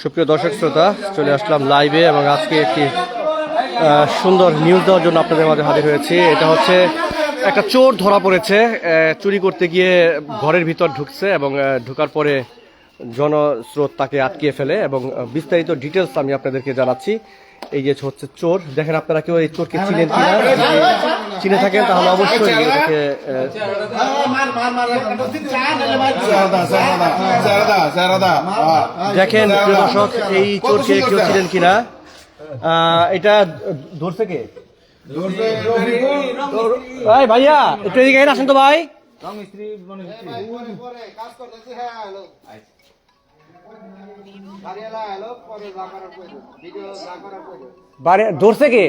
সুপ্রিয় দর্শক শ্রোতা, চলে আসলাম লাইভে এবং আজকে একটি সুন্দর নিউজ দেওয়ার জন্য আপনাদের মাঝে হাজির হয়েছি। এটা হচ্ছে একটা চোর ধরা পড়েছে চুরি করতে গিয়ে ঘরের ভিতর ঢুকছে এবং ঢুকার পরে জনস্রোত তাকে আটকিয়ে ফেলে এবং বিস্তারিত ডিটেলস আমি আপনাদেরকে জানাচ্ছি। এই যে হচ্ছে চোর দেখেন আপনারা কেউ এই চোরকে চিনেন কিনা চিনে থাকেন তাহলে অবশ্যই এটাকে. দেখেন দর্শক এই চোরকে কেউ ছিলেন কিনা এটা ধরছে কে ভাই ভাইয়া একটু এদিকে আসেন তো ভাই ধরছে কে?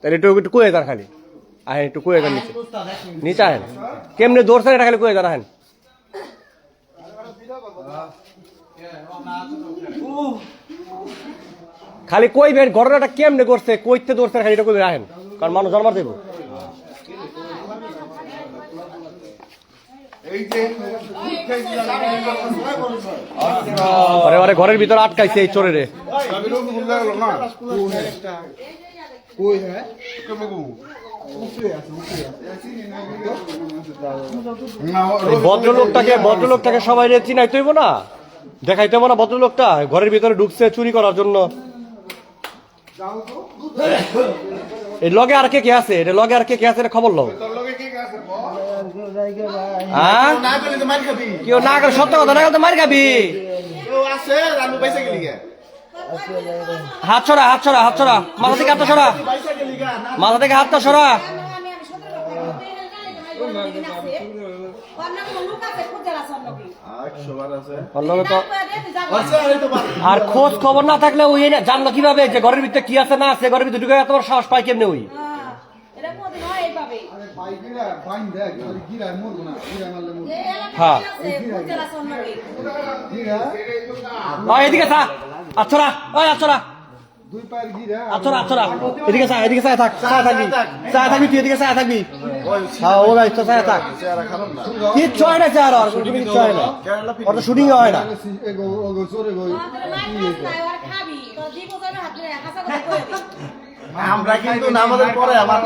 তাহলে একটু একটু কয়ে তার খালি। আহেন একটু কয়ে তার নিচে। নিচে আহেন। কেমনে ধরছে এটা খালি কয়ে তার আহেন। খালি কইবেন ঘটনাটা কেমনে করছে কইতে ধরছে খালি এটা কইবেন আহেন। কারণ মানুষ জন্মার দেব আরে আরে ঘরের ভিতরে আটকাইছে এই চোরে ভদ্রলোকটাকে ভদ্রলোকটাকে সবাই রে চিনাইতে হইব না? দেখাইতে হইব না ভদ্রলোকটা? ঘরের ভিতরে ঢুকছে চুরি করার জন্য। এই লগে আর কে কে আছে? এটা লগে আর কে কে আছে এটা খবর লও। হ্যাঁ? আর খোঁজ খবর না থাকলে ওই জানলো কীভাবে যে ঘরের ভিতরে কি আছে, না আছে, ঘরের ভিতরে ঢুকে সাহস পাই কেমনে ওই? হ্যাঁ। ওই এদিকে থা আচ্ছরা ওই আচ্ছরা। আচ্ছরা আচ্ছরা। এদিকে চা এদিকে চা থাক চা থাকবি। চা থাকবি তুই এদিকে চা থাকবি। হ্যাঁ ও ভাই তো চা থাক। কিচ্ছু হয় না চার আর কোনো কিচ্ছু হয় না। ওর তো শুটিং হয় না। আমরা কিন্তু নামাজের পরে আমার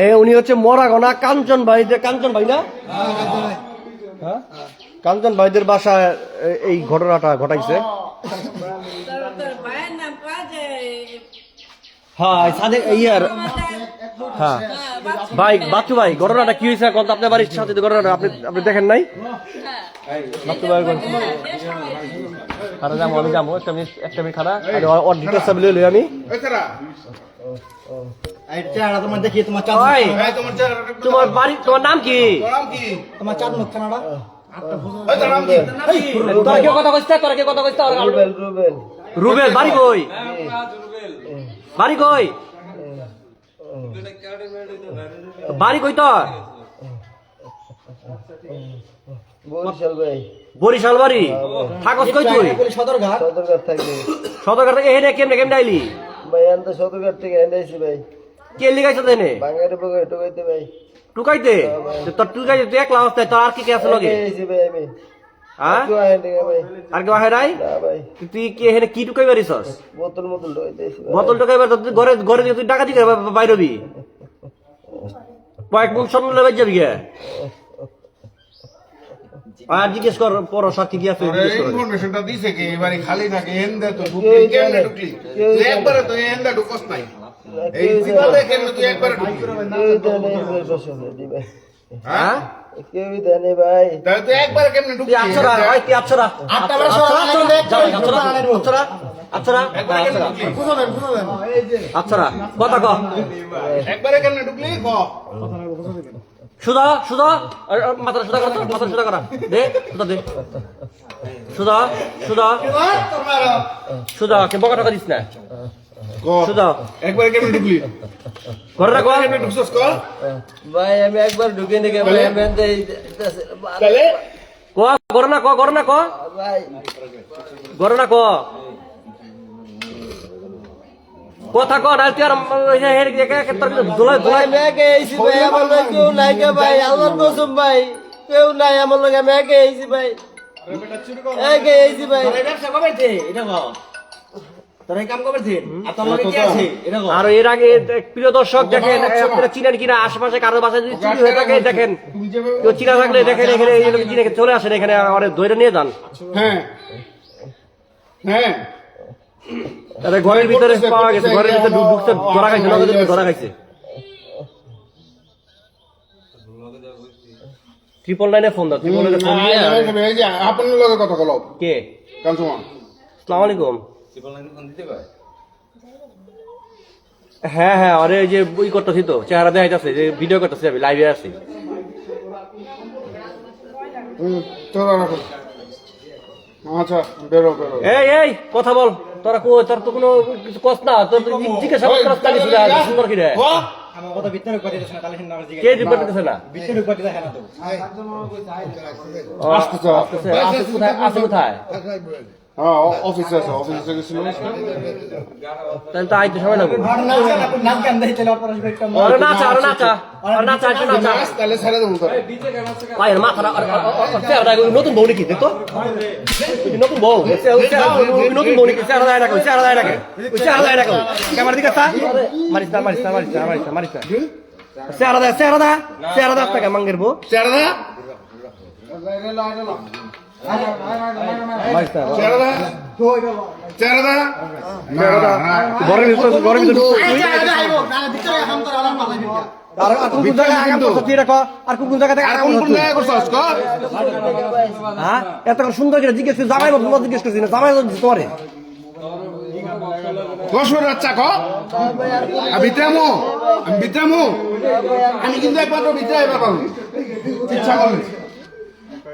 এ উনি হচ্ছে মরাগনা কাঞ্চন ভাই যে কাঞ্চন ভাই না? হ্যাঁ? কাঞ্চন ভাইদের বাসায় এ- এই ঘটনাটা ঘটাইছে। হ্যাঁ এই ইয়ার হ্যাঁ। ভাই বাচ্চু ভাই ঘটনাটা কি হয়েছে? এখন তো আপনার বাড়ির সাথে ঘটনাটা? আপনি আপনি দেখেন নাই? বাচ্চু ভাই খারা যাব আমি যাব একটা মিনিট একটা মিনিট খারা ওর ডিটেলস সব লই আমি। তোমার দেখি তোমার চাঁদ ওই তোমার বাড়ি তোমার নাম কি? তোমার চাঁদ মুখ খানাটা তোরা কেউ কথা কইছিস তোরা কেউ কথা কইছিস রুবেল বাড়ি কই? বাড়ি কই? বাড়ি কই তোর? বরিশাল ভাই। বরিশাল বাড়ি? থাকস কই তুই? সদরঘাট সদরঘাট থাকবে সদরঘাট থেকে কেমনে কেমনে আইলি? ভাই আমি তো সদরঘাট থেকে এনেছি ভাই। কে লিগাইছ এনে? বাঙালি বগে ঢুকাইতে ভাই। টুকাইতে তো তোর টুকাইতে তুই একলা অবস্থায় তোর আর কি কে আছে লগে? এনেছি ভাই আমি। আর কেউ আহে নাই? তুই কি এখানে কি টুকাই পারিছস বোতল মোতল বোতল টুকাইবার তো তুই ঘরে ঘরে তুই ডাকাতি করে বাইরবি কয়েক মুখ স্বর্ণ লেবে যাবি গে? আর জিজ্ঞেস কর পর সাক্ষী কি আছে ইনফরমেশনটা দিছে কি এবারে খালি নাকি এন্দে তো ঢুকলি কেমনে ঢুকলি? তুই একবারে তো এন্দে ঢুকস নাই। এই জীবনে কেমনে তুই একবারে ঢুকলি? হ্যাঁ? কেউ দেয় ভাই তাহলে তুই একবারে কেমনে তুই কথা ক। একবারে কেমনে ঢুকলি? ক। সুধা সুধা আর, আর, মাথাটা সুধা করা তো, সুধা করা। দে সুধা দে। সুধা সুধা। সুধা কে বকা টাকা দিস না। একবারে কেমনে ঢুকলি? কেমনে ঢুকছস ক ভাই আমি একবার ঢুকে নিকে ভাই আমি তাহলে? ক ঘরে ক ঘরে ক। ভাই। ঘরে ক। কথা কর আর তোর দোলাই দোলাই ভাই আমার লগে কেউ নাই কে ভাই আল্লাহর কসম ভাই কেউ নাই আমার লগে আমি একে আইছি ভাই। একে আইছি ভাই। কবে এটা আর এর আগে প্রিয় দর্শক দেখেন আপনারা চিনেন কিনা? আশেপাশে কারও বাসায় যদি চুরি হয়ে থাকে দেখেন। কেউ চিনা থাকলে দেখেন এখানে চিনে চলে আসেন এখানে আমাদের দইটা নিয়ে যান। হ্যাঁ। হ্যাঁ। ঘরের ভিতরে পাওয়া গেছে ঘরের ভিতরে ঢুকতে ধরা খাইছে নগদের ধরা খাইছে। ট্রিপল নাইনে ফোন দাও ট্রিপল নাইনে ফোন দিয়ে আপনার লগে কথা বলো। কে? কাঞ্চমা। সালাম আলাইকুম। হ্যাঁ হ্যাঁ আরে যে বই করতেছি তো চেহারা দেখা যাচ্ছে যে ভিডিও করতেছি আমি লাইভে আছি। হুম তোরা রাখো আচ্ছা বেরো বেরো। এই এই কথা বল তোরা কো তোর তো কোনো কিছু কষ্ট না তোর জিজ্ঞাসা করতে কালি সুদা সুন্দর কি রে কথা ভিতরে করে দিছ না তাহলে হিন্না আমার কে রিপোর্ট করতেছে না? ভিতরে করে দিছ না তো। ও, আসতেছে আসতেছে, আসতে কোথায়? আসে কোথায়? হ্যাঁ অফিসে আছে অফিসে গেছিল তাহলে তো আইতে সময় লাগবে নাম কেন দেই তাহলে অপরাধ একটা আরে নাচা আরে নাচা আরে নাচা একটু নাচা তাহলে ছেড়ে দেবো আর- আর- আর- আর ওই নতুন বউ নাকি দেখতো নতুন বউ নতুন বউ নাকি চেহারা নাকি চেহারা নাকি ক্যামেরা দিকে তা মারিস না মারিস না মারিস না মারিস না মারিস না চেহারা দেয় চেহারা দেয় চেহারা দেয় টাকা মাঙ্গের বউ ছেড়ে দে করছস ক হ্যাঁ? এত সুন্দর করে জিজ্ঞেস করছিস জামাই বাবু জিজ্ঞেস করছিস না জামাই বাবু তোরে কসুর ক? আমি আমি বিদ্রামু আমি কিন্তু একবার বিদ্রা এবার পাবো। ইচ্ছা করলে।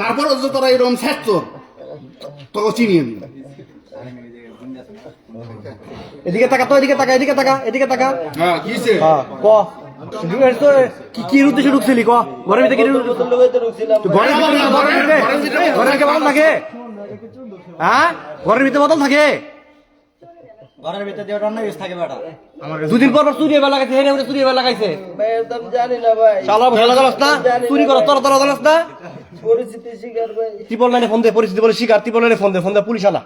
তারপর যে তোরা এরকম শেষ তোর। তোকে চিনি আমি এদিকে তাকা তো এদিকে তাকা এদিকে তাকা এদিকে তাকা। হ্যাঁ হ্যাঁ ক? কি কি উদ্দেশ্যে ঢুকছিলি ক? ঘরের ভিতরে বদল থাকে হ্যাঁ? ঘরের ভিতরে বদল থাকে। ঘরের ভিতরে দিয়ে রান্না ইউজ থাকে বেটা। দুদিন পর পর চুরি এবার লাগাইছে হেনে চুরি এবার লাগাইছে। ভাই তো আমি জানি না ভাই। শালা খেলা দলস না চুরি করো তোর তোর না। পরিস্থিতি শিকার ভাই ত্রিপল লাইনে ফোন দে, পরিচিতি বলে শিকার ত্রিপল লাইনে ফোন দে ফোন দে, পুলিশ আলা।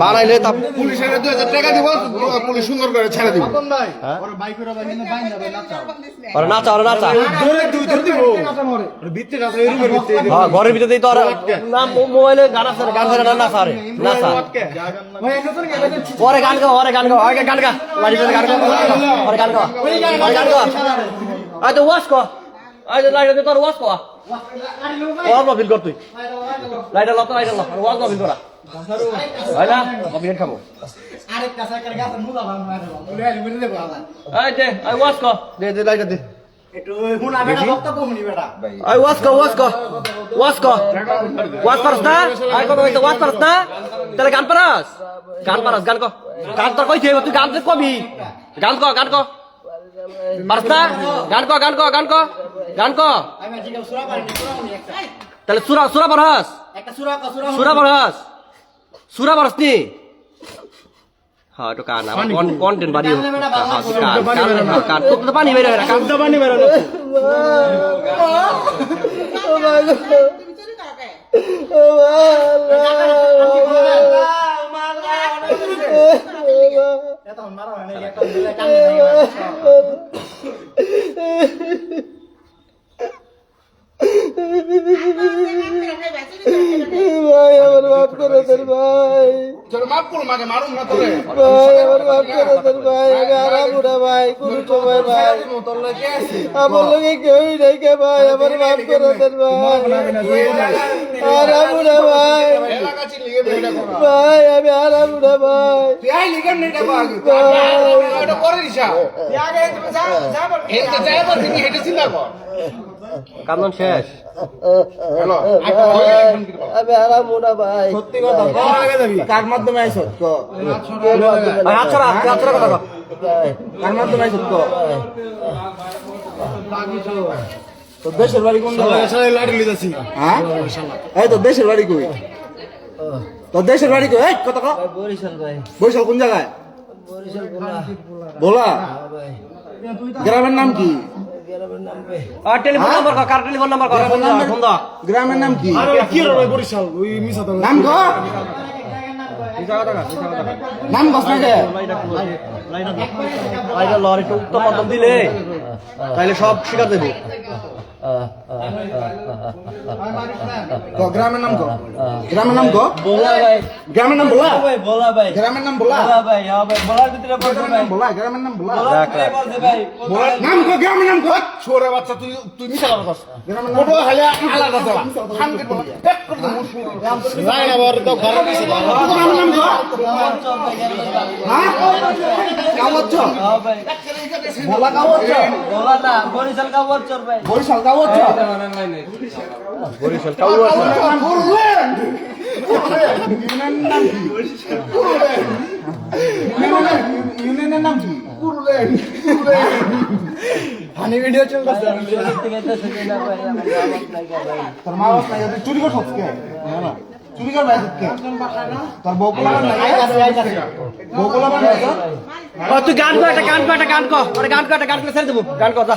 বানাইলে তা পুলিশের দুই হাজার পুলিশ সুন্দর করে ছেড়ে দিব। নাচা আর নাচা হ্যাঁ ঘরের ভিতরে তো মোবাইলে গান আছে গান ধরে নাচা রে নাচা পরে গান গাও পরে গান গাও গান গা গান গাও পরে গান গাও। পরে গান গাও। আই তো ওয়াশ কর। আই তো লাইট তোর ওয়াশ কর। ওয়াশ না ফিল কর তুই। লাইট লত লাইট লত ওয়াশ না করা। হয় না কপি খাব। আরেক কাছে একটা গাছ মুলা ভাঙ মারে আই দে। আই ওয়াশ কর দে দে লাইট দে আই ওয়াশ কর ওয়াশ কর ওয়াশ কর। পারস না? আই কত ওয়াশ পারস না? তাহলে গান পারস? গান পারস গান কর। গান তোর কইছে তুই গান তো কবি। গান কর গান কর। পারস না? গান কর গান কর গান কর গান একটা তাহলে সুরা সুরা একটা সুরা কা সুরা সুরা পারস সুরা পারস নি? হ্যাঁ তো কান আমার কন্টেন্ট বাড়ি কান কান কান তো তো পানি বের হয় কান। তো পানি বের হয় ও ভাই ও ভাই। তখন মারা হয় না একটা দিলে কান ভাই আমার মাফ করে দেন ভাই চলো মাফ করো মাকে মারুম না তোরে ভাই আমার মাফ করে দেন ভাই আমি আরাম উঠা ভাই কোন সময় ভাই আমার লোকে কেউই নেই কে ভাই আমার মাফ করে দেন ভাই ভাই চিলিয়ে বেটা করো ভাই আমি ভাই তুই আই লিগাম নেই দেবা এটা করে দিছা এই তো যাই বল তুমি হেঁটে চিন্তা কর কান্দন শেষ হ্যালো আমি আরাম ভাই সত্যি কথা কার মাধ্যমে আইছো ক। আচ্ছা আচ্ছা কথা কার মাধ্যমে আইছো ক। তো দেশের বাড়ি কোন হ্যাঁ? এই তো দেশের বাড়ি কই? তো দেশের বাড়ি কই? কত ক? বরিশাল ভাই। কোন জায়গায়? বরিশাল বলা গ্রামের নাম কি? গ্রামের নাম নাম কি? নাম ক? নাম কস না কে? লাইটা লর একটু উত্তম দিলে? তাইলে সব শিখা দেবো। গ্রামের নাম ক? গ্রামের নাম ক? বলা ভাই গ্রামের নাম বলা? ভাই বলা ভাই গ্রামের নাম বলা? বলা ভাই হ্যাঁ ভাই বলার ভিতরে পড়ছে ভাই। বলা গ্রামের নাম বলা? নাম কো গ্রামের নাম কো? ছোরে বাচ্চা তুই তুই মিছা কথা গ্রামের নাম ওটো হালে আলাদা চলা খান কে বলা পেট করে মুশ নাই না বড় তো খারাপ কিছু গ্রামের নাম ক? হ্যাঁ। কামচ্ছ হ্যাঁ ভাই। বলা কামচ্ছ বলা না বরিশাল কা বছর ভাই। বরিশাল কামচ্ছ বরিশাল কাউয়া ইউনিয়নের নাম কি ইউনিয়নের নাম কি হানি ভিডিও চলতেছে। কা তোর মা বাবা নাই চুরি কর সবকে চুরি কর তোর বকুলা বকুলা তুই গান কর একটা গান কর একটা গান কর। ওরে গান কর একটা গান করে ছেড়ে দেবো। গান কর যা।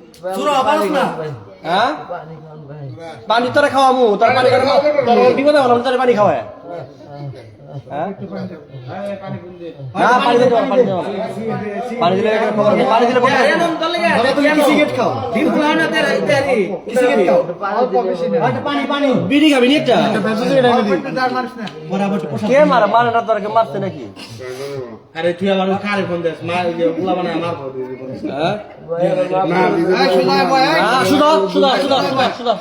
হ্যাঁ? পানি তোরা খাওয়ামু তোর পানি খাওয়ামু তোর বিপদে হলাম তোরে পানি খাওয়ায় হ্যাঁ? না পানি দিতে পানি দিতে পানি দিলে খবর পানি দিলে বলে তুমি কি সিগারেট খাও। দিন খুলা না তেরে তেরে কি সিগারেট খাও পানি পানি বিড়ি খাবি নি একটা? কে মারা? মারে না তোরা কে নাকি? আরে তুই আমার কারে ফোন দেস? মা এই যে পোলা বানায় আমার ফোন হ্যাঁ? না সুধা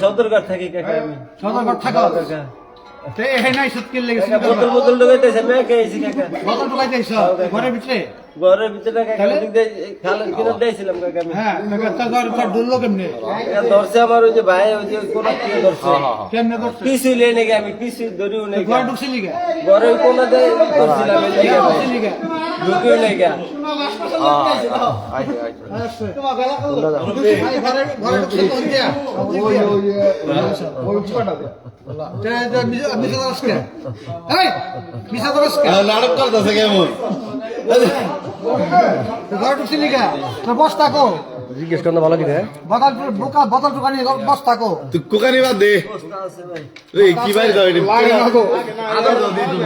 সদরঘাট থেকে সদরঘাট কাকা বোতল বোতল ঢুকাইতেছে মেয়ে খেয়েছি কাকা ঘরের ভিতরে কাকা খালের কিনে দিয়েছিলাম কাকা আমি। একা ধরছে আমার ওই যে ভাই ওই যে কোন ধরছে। কিছুই লে নাকি আমি কিছু ধরিও নাই ঘরে কোনা ধরছিলাম এই লেগে? ভাই। ঢুকিও নাই গা নাটক করতেছে কেমন জিজ্ঞেস করলে ভালো দিনে তুই কোকানি বাদ দে। আছে ভাই কি বাইর দাও এটা?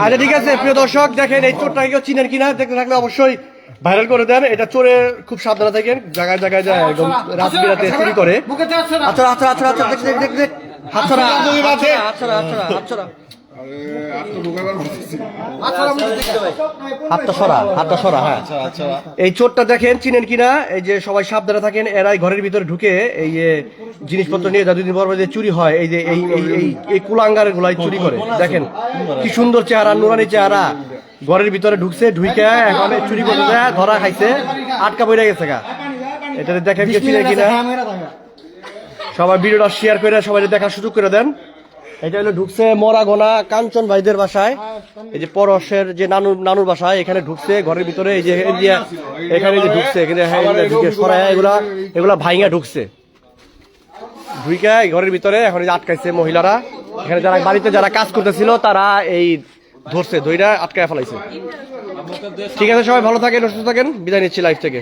আচ্ছা ঠিক আছে প্রিয় দর্শক দেখেন এই চোরটা কেউ চিনেন কিনা দেখতে থাকলে অবশ্যই ভাইরাল করে দেন। এটা চোরে খুব সাবধানে থাকেন জায়গায় জায়গায় যায় একদম রাত বিরাতে চুরি করে আচ্ছা আচ্ছা আচ্ছা আচ্ছা দেখ দেখ দেখ দেখ। হাত ছড়া। হাত ছড়া। হাত ছড়া হাত ছড়া হাত ছড়া হাতটা সরা হাতটা সরা হ্যাঁ। এই চোরটা দেখেন চিনেন কিনা? এই যে সবাই সাবধানে থাকেন এরাই ঘরের ভিতরে ঢুকে এই যে জিনিসপত্র নিয়ে যা দুদিন পর যে চুরি হয় এই যে এই এই কুলাঙ্গার গুলাই চুরি করে। দেখেন কি সুন্দর চেহারা নুরানি চেহারা। ঘরের ভিতরে ঢুকছে ঢুইকে এখন চুরি করতে ধরা খাইছে আটকা পড়ে গেছে গা। এটা দেখেন চিনেন কিনা? সবাই ভিডিওটা শেয়ার করে সবাই দেখার সুযোগ করে দেন। এটা হলো ঢুকছে মরাগোনা কাঞ্চন ভাইদের বাসায়। এই যে পরশের যে নানুর নানুর বাসায় এখানে ঢুকছে ঘরের ভিতরে এই যে এখানে যে ঢুকছে এখানে হ্যাঁ, এগুলা এগুলা এগুলা ভাইঙ্গা ঢুকছে। ঢুইকা ঘরের ভিতরে এখন আটকাইছে মহিলারা এখানে যারা বাড়িতে যারা কাজ করতেছিল তারা এই ধরছে দইটা আটকায় ফেলাইছে। ঠিক আছে সবাই ভালো থাকেন সুস্থ থাকেন বিদায় নিচ্ছি লাইফ থেকে।